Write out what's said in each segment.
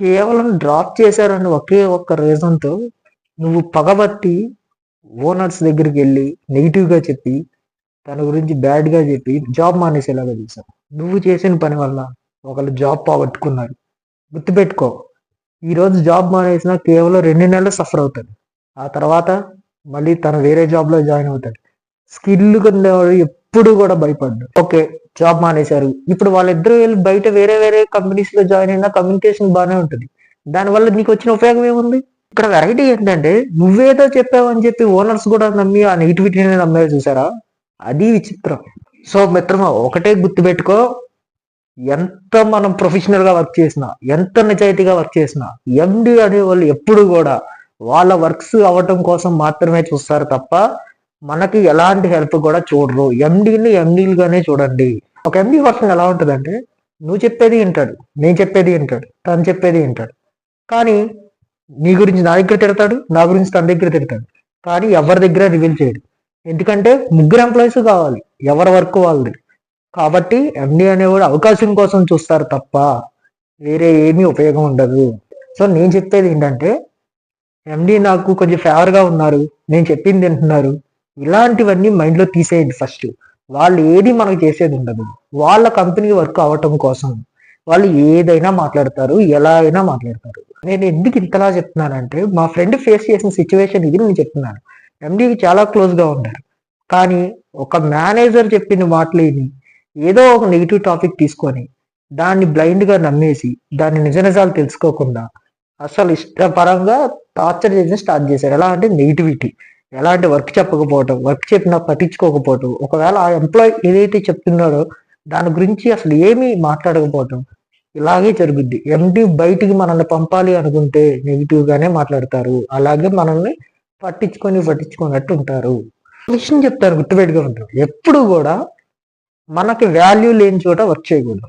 కేవలం డ్రాప్ చేశారని ఒకే ఒక్క రీజన్‌తో నువ్వు పగబట్టి ఓనర్స్ దగ్గరికి వెళ్ళి నెగిటివ్గా చెప్పి, తన గురించి బ్యాడ్‌గా చెప్పి జాబ్ మానేసేలాగా చేశావు. నువ్వు చేసిన పని వల్ల ఒకళ్ళు జాబ్ పోగొట్టుకున్నారు. గుర్తుపెట్టుకో. ఈరోజు జాబ్ మానేసినా కేవలం రెండు నెలలు సఫర్ అవుతాడు. ఆ తర్వాత మళ్ళీ తను వేరే జాబ్‌లో జాయిన్ అవుతాడు. స్కిల్‌గా ఉండేవాడు ఎప్పుడు కూడా భయపడ్డాడు ఓకే. జాబ్ మానేశారు. ఇప్పుడు వాళ్ళిద్దరూ వెళ్ళి బయట వేరే వేరే కంపెనీస్‌లో జాయిన్ అయినా కమ్యూనికేషన్ బాగానే ఉంటుంది దానివల్ల నీకొచ్చిన ఉపయోగం ఏముంది? ఇక్కడ వెరైటీ ఏంటంటే నువ్వేదో చెప్పావని చెప్పి ఓనర్స్ కూడా నమ్మి ఆ నెగిటివిటీనే నమ్మారు చూసారా? అది విచిత్రం. సో మిత్రమా ఒకటే గుర్తుపెట్టుకో. ఎంత మనం ప్రొఫెషనల్‌గా వర్క్ చేసినా, ఎంత నిజాయితీగా వర్క్ చేసినా, ఎండీ అనేవాళ్ళు ఎప్పుడు కూడా వాళ్ళ వర్క్స్ అవ్వటం కోసం మాత్రమే చూస్తారు తప్ప, మనకి ఎలాంటి హెల్ప్ కూడా చూడరు. ఎండీని ఎండీలుగానే చూడండి. ఒక ఎండీ పర్సన్ ఎలా ఉంటుందంటే నువ్వు చెప్పేది వింటాడు. నేను చెప్పేది వింటాడు. తను చెప్పేది వింటాడు. కానీ నీ గురించి నా దగ్గర తిడతాడు. నా గురించి తన దగ్గర తిడతాడు. కానీ ఎవరి దగ్గర రివీల్ చేయడు. ఎందుకంటే ముగ్గురు ఎంప్లాయీస్ కావాలి. ఎవరి వర్క్ వాళ్ళది. కాబట్టి ఎండీ అనేవాడు అవకాశం కోసం చూస్తారు తప్ప, వేరే ఏమీ ఉపయోగం ఉండదు. సో నేను చెప్పేది ఏంటంటే, ఎండీ నాకు కొంచెం ఫేవర్‌గా ఉన్నారు. నేను చెప్పింది వింటున్నారు. ఇలాంటివన్నీ మైండ్‌లో తీసేయండి ఫస్ట్. వాళ్ళు ఏది మనకు చేసేది ఉండదు. వాళ్ళ కంపెనీ వర్క్ అవ్వటం కోసం వాళ్ళు ఏదైనా మాట్లాడతారు. ఎలా అయినా మాట్లాడతారు. నేను ఎందుకు ఇంతలా చెప్తున్నానంటే, మా ఫ్రెండ్ ఫేస్ చేసిన సిచ్యువేషన్ ఇది నేను చెప్తున్నాను. ఎండీకి చాలా క్లోజ్‌గా ఉన్నారు. కానీ ఒక మేనేజర్ చెప్పిన మాటలేని ఏదో ఒక నెగిటివ్ టాపిక్ తీసుకొని, దాన్ని బ్లైండ్‌గా నమ్మేసి, దాన్ని నిజ నిజాలు తెలుసుకోకుండా, అసలు ఇష్టపరంగా టార్చర్ చేసి స్టార్ట్ చేశారు. ఎలా అంటే నెగటివిటీ. ఎలాంటి వర్క్ చెప్పకపోవటం, వర్క్ చెప్పినా పట్టించుకోకపోవటం, ఒకవేళ ఆ ఎంప్లాయీ ఏదైతే చెప్తున్నాడో దాని గురించి అసలు ఏమీ మాట్లాడకపోవటం. ఇలాగే జరుగుద్ది. ఎండీ బయటికి మనల్ని పంపాలి అనుకుంటే నెగిటివ్గానే మాట్లాడతారు. అలాగే మనల్ని పట్టించుకొని పట్టించుకున్నట్టు ఉంటారు. విషయం గుర్తుపెట్టుగా ఉంటారు ఎప్పుడు కూడా మనకి వాల్యూ లేని చోట వర్క్ చేయకూడదు.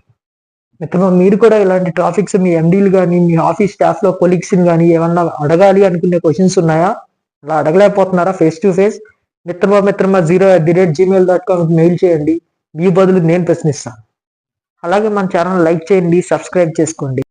మిత్రమా మీరు కూడా ఇలాంటి టాపిక్స్ మీ ఎండీలు కానీ మీ ఆఫీస్ స్టాఫ్‌లో కొలీగ్స్‌ని కానీ ఏమన్నా అడగాలి అనుకునే క్వశ్చన్స్ ఉన్నాయా? అలా అడగలేకపోతున్నారా ఫేస్ టు ఫేస్? మిత్రమా మిత్రమా zero at the rate gmail dot com mail చేయండి. మీ బదులు నేను ప్రశ్నిస్తాను. అలాగే మన ఛానల్ లైక్ చేయండి. సబ్స్క్రైబ్ చేసుకోండి.